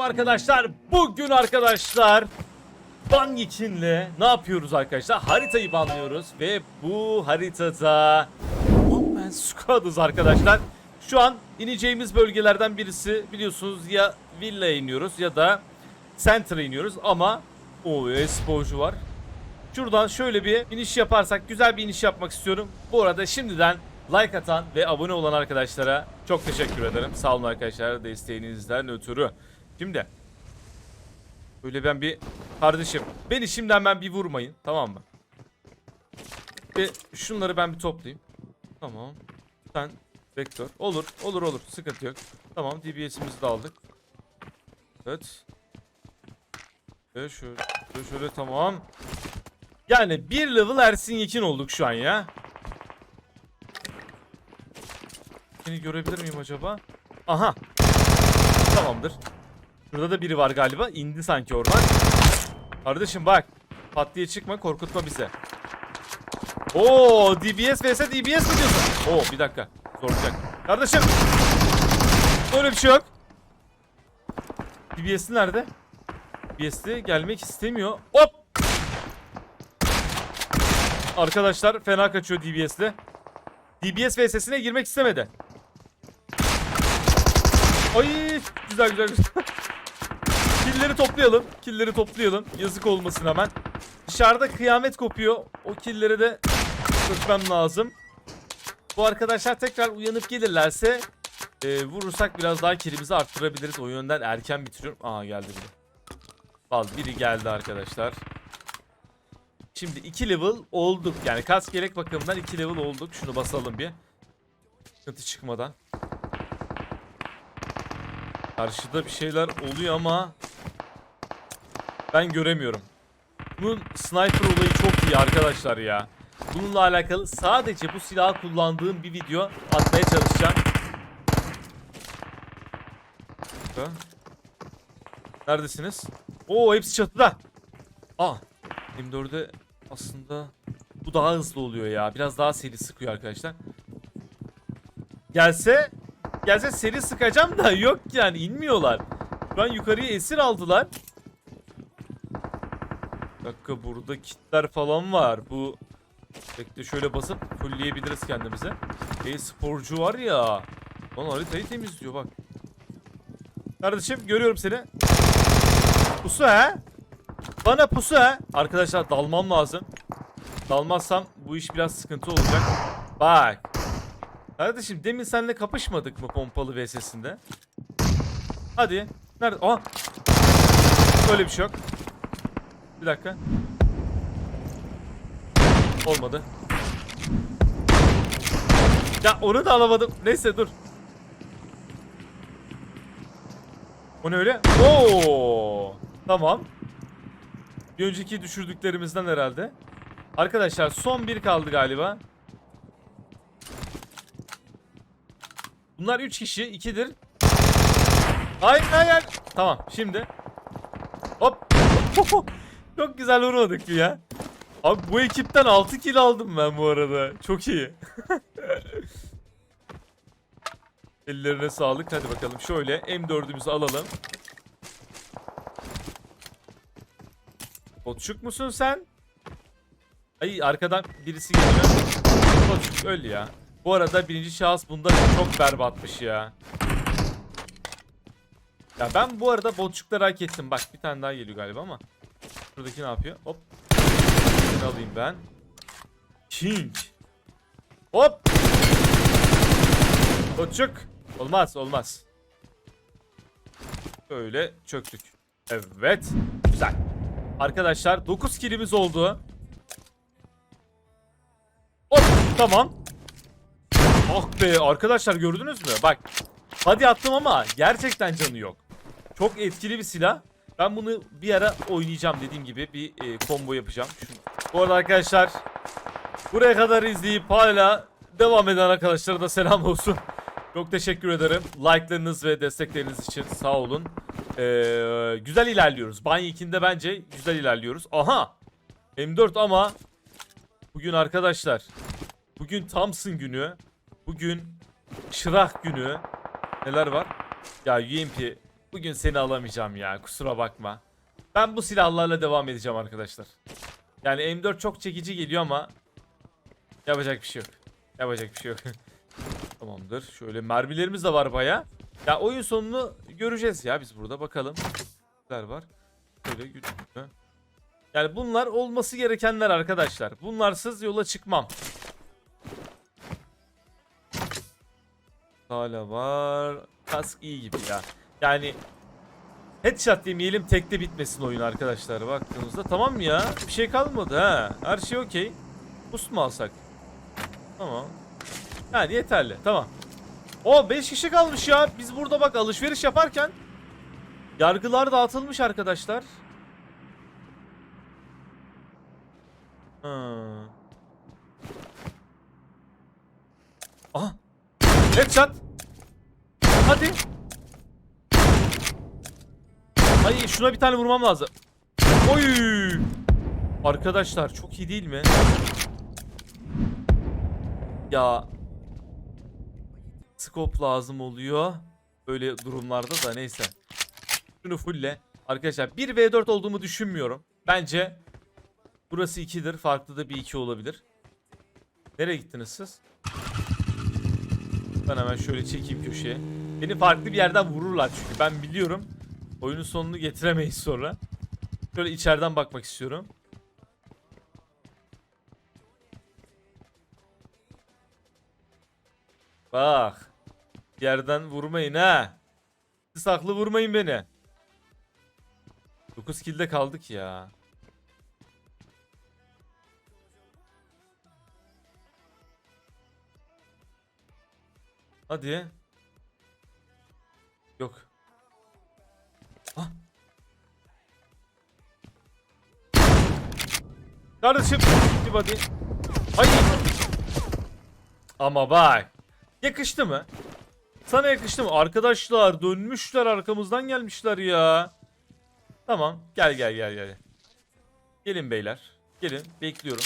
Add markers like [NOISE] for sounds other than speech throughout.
arkadaşlar. Bugün arkadaşlar Banyik'inle ne yapıyoruz arkadaşlar? Haritayı banlıyoruz ve bu haritada One Man Squad'ız arkadaşlar. Şu an ineceğimiz bölgelerden birisi biliyorsunuz ya Villa'ya iniyoruz ya da Center'a iniyoruz ama o sporcu var. Şuradan şöyle bir iniş yaparsak güzel bir iniş yapmak istiyorum. Bu arada şimdiden like atan ve abone olan arkadaşlara çok teşekkür ederim. Sağ olun arkadaşlar desteğinizden ötürü. Şimdi böyle ben bir kardeşim beni şimdiden ben bir vurmayın tamam mı? Ve şunları ben bir toplayayım. Tamam. Sen vektör. Olur olur olur sıkıntı yok. Tamam DBS'imizi de aldık. Evet. Şöyle, şöyle, şöyle tamam. Yani bir level Ersin Yekin olduk şu an ya. Seni görebilir miyim acaba? Aha. Tamamdır. Şurada da biri var galiba. İndi sanki oradan. Kardeşim bak. Pat diye çıkma korkutma bize. Oo DBS vs DBS mi diyorsun? Oo bir dakika. Zorlayacak. Kardeşim. Böyle bir şey yok. DBS'li nerede? DBS'li gelmek istemiyor. Hop. Arkadaşlar fena kaçıyor DBS'le. DBS VS'sine girmek istemedi. Ay güzel güzel güzel. [LAUGHS] Killeri toplayalım. Killeri toplayalım. Yazık olmasın hemen. Dışarıda kıyamet kopuyor. O killeri de dökmem lazım. Bu arkadaşlar tekrar uyanıp gelirlerse e, vurursak biraz daha kilimizi arttırabiliriz. O yönden erken bitiriyorum. Aa geldi biri. Al biri geldi arkadaşlar. Şimdi 2 level olduk. Yani kas gerek bakımından 2 level olduk. Şunu basalım bir. Sıkıntı çıkmadan. Karşıda bir şeyler oluyor ama ben göremiyorum. Bunun sniper olayı çok iyi arkadaşlar ya. Bununla alakalı sadece bu silahı kullandığım bir video atmaya çalışacağım. Neredesiniz? Oo hepsi çatıda. Aa M4'e aslında bu daha hızlı oluyor ya. Biraz daha seri sıkıyor arkadaşlar. Gelse gelse seri sıkacağım da [LAUGHS] yok yani inmiyorlar. Şu an yukarıya esir aldılar. Bir dakika burada kitler falan var. Bu bekle şöyle basıp fullleyebiliriz kendimize. E sporcu var ya. Lan haritayı temizliyor bak. Kardeşim görüyorum seni. Pusu he? Bana pusu he. Arkadaşlar dalmam lazım. Dalmazsam bu iş biraz sıkıntı olacak. Bak. Kardeşim demin seninle kapışmadık mı pompalı VS'sinde? Hadi. Nerede? Aa. Böyle bir şey yok. Bir dakika. Olmadı. Ya onu da alamadım. Neyse dur. O ne öyle? Oo! Tamam. Bir önceki düşürdüklerimizden herhalde. Arkadaşlar son bir kaldı galiba. Bunlar 3 kişi, 2'dir. Hayır hayır. Tamam şimdi. Hop. [LAUGHS] Çok güzel vurmadık mı ya? Abi bu ekipten 6 kill aldım ben bu arada. Çok iyi. [LAUGHS] Ellerine sağlık. Hadi bakalım şöyle M4'ümüzü alalım. Botçuk musun sen? Ay arkadan birisi geliyor. Botçuk öl ya. Bu arada birinci şahıs bunda çok berbatmış ya. Ya ben bu arada botçukları hak ettim. Bak bir tane daha geliyor galiba ama. Buradaki ne yapıyor? Hop. Bunu alayım ben. King. Hop. Botçuk. Olmaz olmaz. Böyle çöktük. Evet. Güzel. Arkadaşlar 9 kilimiz oldu. Hop tamam. Ah be arkadaşlar gördünüz mü? Bak hadi attım ama gerçekten canı yok. Çok etkili bir silah. Ben bunu bir ara oynayacağım dediğim gibi bir e, combo yapacağım. Şunu. Bu arada arkadaşlar buraya kadar izleyip hala devam eden arkadaşlara da selam olsun. Çok teşekkür ederim. Like'larınız ve destekleriniz için sağ olun. Ee, güzel ilerliyoruz. Banyo 2'de bence güzel ilerliyoruz. Aha! M4 ama bugün arkadaşlar bugün Thompson günü. Bugün Çırak günü. Neler var? Ya UMP Bugün seni alamayacağım ya kusura bakma. Ben bu silahlarla devam edeceğim arkadaşlar. Yani M4 çok çekici geliyor ama yapacak bir şey yok. Yapacak bir şey yok. [LAUGHS] Tamamdır. Şöyle mermilerimiz de var baya. Ya oyun sonunu göreceğiz ya biz burada bakalım. Neler var? Şöyle güç. Yani bunlar olması gerekenler arkadaşlar. Bunlarsız yola çıkmam. Hala var. Kask iyi gibi ya. Yani headshot demeyelim tekte bitmesin oyun arkadaşlar baktığımızda. Tamam mı ya? Bir şey kalmadı ha. Her şey okey. Boost mu alsak? Tamam. Yani yeterli. Tamam. O 5 kişi kalmış ya. Biz burada bak alışveriş yaparken yargılar dağıtılmış arkadaşlar. Ha. Aha. Headshot. Hadi. Ay şuna bir tane vurmam lazım. Oy. Arkadaşlar çok iyi değil mi? Ya scope lazım oluyor. Böyle durumlarda da neyse. Şunu fulle. Arkadaşlar 1v4 olduğumu düşünmüyorum. Bence burası 2'dir. Farklı da bir 2 olabilir. Nereye gittiniz siz? Ben hemen şöyle çekeyim köşeye. Beni farklı bir yerden vururlar çünkü ben biliyorum. Oyunun sonunu getiremeyiz sonra. Şöyle içeriden bakmak istiyorum. Bak. Yerden vurmayın ha. Siz haklı vurmayın beni. 9 kill'de kaldık ya. Hadi. Yok. Ah. Kardeşim. Bir body. Hayır. Ama bak. Yakıştı mı? Sana yakıştı mı? Arkadaşlar dönmüşler arkamızdan gelmişler ya. Tamam. Gel gel gel gel. Gelin beyler. Gelin. Bekliyorum.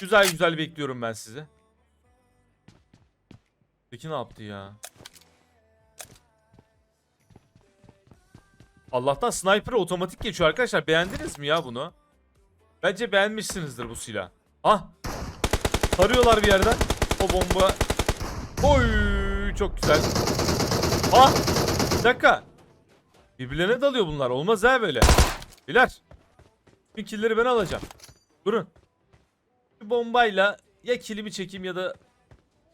Güzel güzel bekliyorum ben sizi. Peki ne yaptı ya? Allah'tan sniper otomatik geçiyor arkadaşlar. Beğendiniz mi ya bunu? Bence beğenmişsinizdir bu silah. Ah! Tarıyorlar bir yerden. O bomba. Oy! Çok güzel. Ah! Bir dakika. Birbirlerine dalıyor bunlar. Olmaz ha böyle. Biler. Bütün killleri ben alacağım. Durun. Bir bombayla ya kilimi çekeyim ya da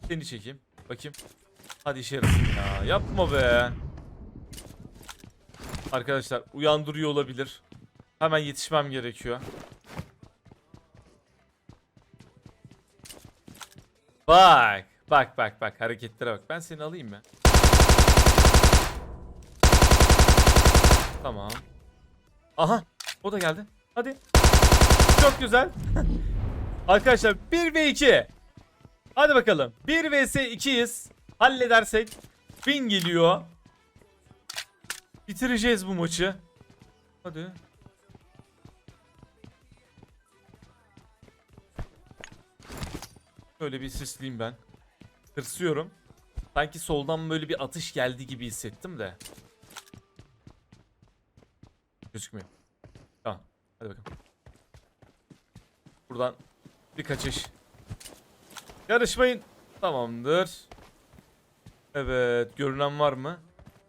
seni çekeyim. Bakayım. Hadi işe yarasın ya. Yapma be. Arkadaşlar uyandırıyor olabilir. Hemen yetişmem gerekiyor. Bak. Bak bak bak hareketlere bak. Ben seni alayım mı? Tamam. Aha. O da geldi. Hadi. Çok güzel. [LAUGHS] Arkadaşlar 1 ve 2. Hadi bakalım. 1 vs 2'yiz. Halledersek 1000 geliyor. Bitireceğiz bu maçı. Hadi. Şöyle bir sisleyeyim ben. Tırsıyorum. Sanki soldan böyle bir atış geldi gibi hissettim de. Gözükmüyor. Tamam. Hadi bakalım. Buradan bir kaçış. Yarışmayın. Tamamdır. Evet. Görünen var mı?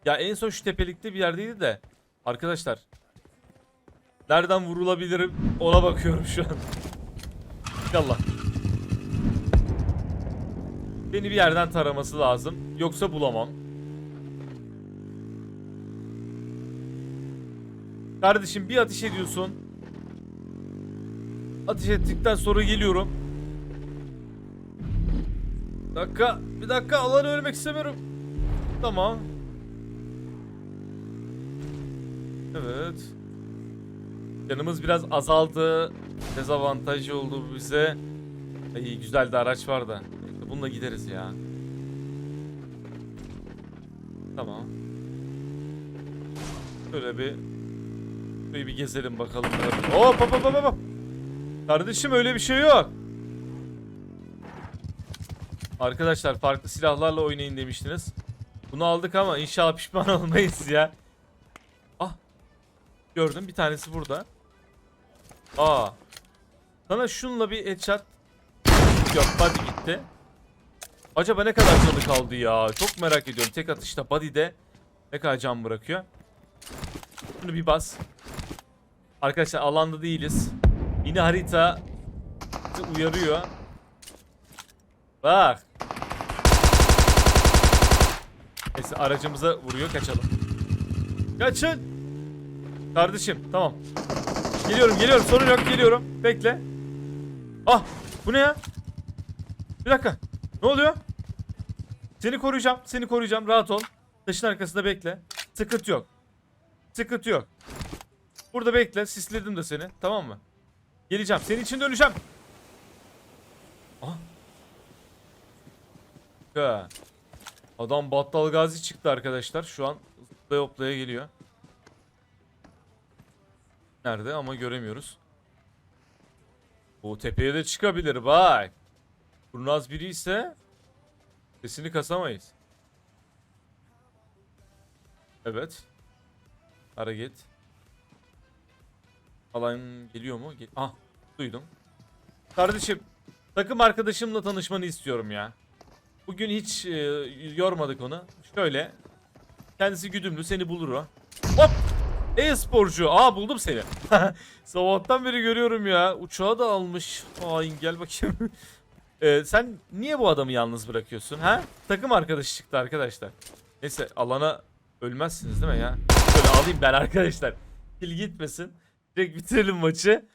Ya en son şu tepelikte bir yerdeydi de. Arkadaşlar. Nereden vurulabilirim ona bakıyorum şu an. İnşallah. Beni bir yerden taraması lazım. Yoksa bulamam. Kardeşim bir ateş ediyorsun. Ateş ettikten sonra geliyorum. Bir dakika. Bir dakika. Alanı ölmek istemiyorum. Tamam. Evet. Canımız biraz azaldı. Dezavantaj oldu bize. İyi güzel de araç var da. Bununla gideriz ya. Tamam. Şöyle bir Şurayı bir gezelim bakalım. Hop hop hop hop hop. Kardeşim öyle bir şey yok. Arkadaşlar farklı silahlarla oynayın demiştiniz. Bunu aldık ama inşallah pişman [LAUGHS] olmayız ya. Gördüm bir tanesi burada. Aa. Sana şunla bir headshot. Yok body gitti. Acaba ne kadar canı kaldı ya? Çok merak ediyorum. Tek atışta body'de ne kadar can bırakıyor. Şunu bir bas. Arkadaşlar alanda değiliz. Yine harita uyarıyor. Bak. Neyse aracımıza vuruyor kaçalım. Kaçın. Kardeşim tamam. Geliyorum geliyorum sorun yok geliyorum. Bekle. Ah bu ne ya? Bir dakika. Ne oluyor? Seni koruyacağım. Seni koruyacağım. Rahat ol. Taşın arkasında bekle. Sıkıntı yok. Sıkıntı yok. Burada bekle. Sisledim de seni. Tamam mı? Geleceğim. Senin için döneceğim. Ha. Adam Battal Gazi çıktı arkadaşlar. Şu an zıplaya hoplaya geliyor. Nerede ama göremiyoruz. Bu tepeye de çıkabilir bak. Kurnaz biri ise sesini kasamayız. Evet. Hareket. Alan geliyor mu? Gel ah duydum. Kardeşim takım arkadaşımla tanışmanı istiyorum ya. Bugün hiç e, yormadık onu. Şöyle. Kendisi güdümlü seni bulur o. Hop! E-sporcu. Aa buldum seni. [LAUGHS] Sabahtan beri görüyorum ya. Uçağı da almış. Hain gel bakayım. [LAUGHS] Ee, sen niye bu adamı yalnız bırakıyorsun ha? Takım arkadaşı çıktı arkadaşlar. Neyse alana ölmezsiniz değil mi ya? Şöyle alayım ben arkadaşlar. Pil gitmesin. Direkt bitirelim maçı.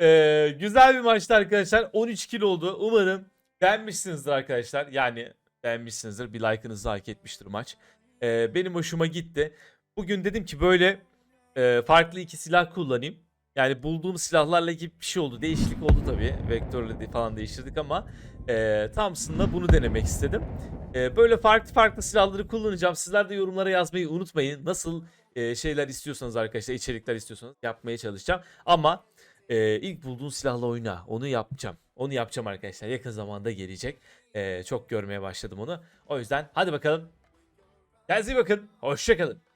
Ee, güzel bir maçtı arkadaşlar. 13 kill oldu. Umarım beğenmişsinizdir arkadaşlar. Yani beğenmişsinizdir. Bir like'ınızı hak etmiştir maç. Ee, benim hoşuma gitti. Bugün dedim ki böyle e, farklı iki silah kullanayım. Yani bulduğum silahlarla gibi bir şey oldu. Değişiklik oldu tabii. Vektörle falan değiştirdik ama e, Thompson'la bunu denemek istedim. E, böyle farklı farklı silahları kullanacağım. Sizler de yorumlara yazmayı unutmayın. Nasıl e, şeyler istiyorsanız arkadaşlar, içerikler istiyorsanız yapmaya çalışacağım. Ama e, ilk bulduğun silahla oyna. Onu yapacağım. Onu yapacağım arkadaşlar. Yakın zamanda gelecek. E, çok görmeye başladım onu. O yüzden hadi bakalım. Kendinize iyi bakın. Hoşçakalın.